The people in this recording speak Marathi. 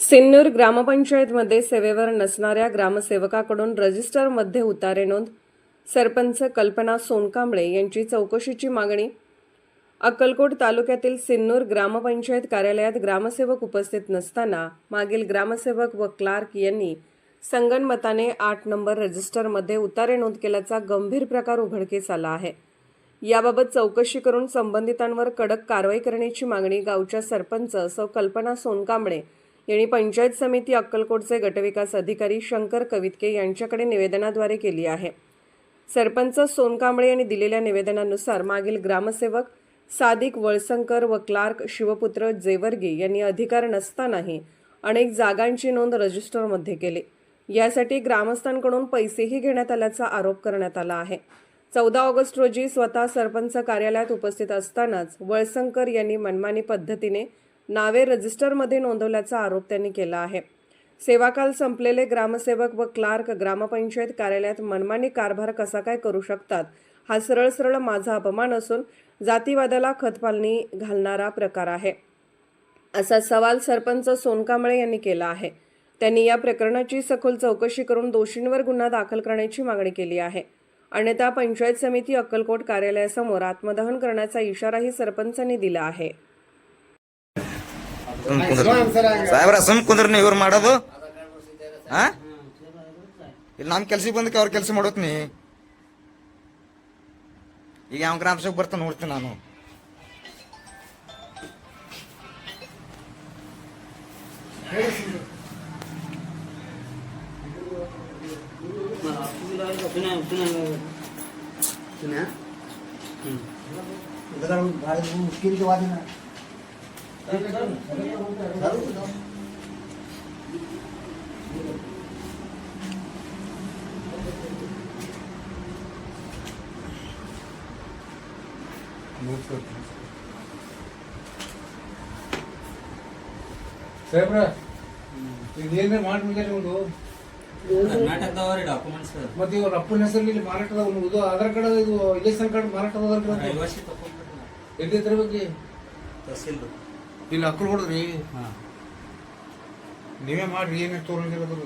सिन्नूर ग्रामपंचायतमध्ये सेवेवर नसणाऱ्या ग्रामसेवकाकडून रजिस्टरमध्ये उतारे नोंद सरपंच कल्पना सोनकांबळे यांची चौकशीची मागणी. अक्कलकोट तालुक्यातील सिन्नूर ग्रामपंचायत कार्यालयात ग्रामसेवक उपस्थित नसताना मागील ग्रामसेवक व क्लार्क यांनी संगनमताने आठ नंबर रजिस्टरमध्ये उतारे नोंद केल्याचा गंभीर प्रकार उघडकीस आला आहे. याबाबत चौकशी करून संबंधितांवर कडक कारवाई करण्याची मागणी गावच्या सरपंच सौ कल्पना सोनकांबळे यांनी पंचायत समिती अक्कलकोटचे गटविकास अधिकारी शंकर कवितके यांच्याकडे निवेदनाद्वारे केली आहे. सरपंच सोनकांबळे यांनी दिलेल्या निवेदनानुसार मागील ग्रामसेवक सादिक वळसंकर व क्लार्क शिवपुत्र जेवर्गी यांनी अधिकार नसतानाही अनेक जागांची नोंद रजिस्टरमध्ये केली. यासाठी ग्रामस्थांकडून पैसेही घेण्यात आल्याचा आरोप करण्यात आला आहे. चौदा ऑगस्ट रोजी स्वतः सरपंच कार्यालयात उपस्थित असतानाच वळसंकर यांनी मनमानी पद्धतीने नावे रजिस्टरमध्ये नोंदवल्याचा आरोप त्यांनी केला आहे. सेवाकाल संपलेले ग्रामसेवक व क्लार्क ग्रामपंचायत कार्यालयात मनमानी कारभार कसा काय करू शकतात हा सरळ सरळ माझा अपमान असून जातीवादाला खतपालनी घालणारा प्रकार आहे. असा सवाल सरपंच सोनकांबळे यांनी केला आहे. त्यांनी या प्रकरणाची सखोल चौकशी करून दोषींवर गुन्हा दाखल करण्याची मागणी केली आहे. अन्यथा पंचायत समिती अक्कलकोट कार्यालयासमोर आत्मदहन करण्याचा इशाराही सरपंचांनी दिला आहे. ಸುಮ್ ಸಾಹೇಬ್ರ ಸುಮ್ ಕುಂದ್ರ ನೀವು ಇವ್ರು ಮಾಡೋದು. ಹಾ ಇಲ್ಲಿ ನಮ್ಮ ಕೆಲ್ಸಕ್ಕೆ ಬಂದಕ್ಕೆ ಅವ್ರ ಕೆಲಸ ಮಾಡೋತ್ ಈಗ ಯಾವ ಗ್ರಾಮ ಸೇವಕ್ ಬರ್ತಾನೆ ನೋಡ್ತೀನಿ ನಾನು. ಮುಖ್ಯವಾದ ಸಾಹೇಬ್ರ ಇದೇನೇ ಮಾಡ್ಬಿಡ್ತಾರೆ ಒಂದು ಕರ್ನಾಟಕದವ್ರಿ ಡಾಕ್ಯುಮೆಂಟ್ಸ್ ಮತ್ತೆ ಇವ್ರ ಅಪ್ಪನ ಹೆಸರಲ್ಲಿ ಇಲ್ಲಿ ಮಾರಾಟದ ಒಂದು ಇದು ಆಧಾರ್ ಕಾರ್ಡ್ ಇದು ಇಲೆಕ್ಷನ್ ಕಾರ್ಡ್ ತಗೊಂಡ್ಬಿಡ್ರಿ ಎಲ್ಲಿ ತರಬೇಕು ಬಗ್ಗೆ? ತಹಸೀಲ್ ಇಲ್ಲಿ ಅಕ್ಕಲು ಹೊಡೆದ್ರಿ? ಹಾಂ. ನೀವೇ ಮಾಡ್ರಿ ಏನೇ ತೋರಂಗಿರೋದು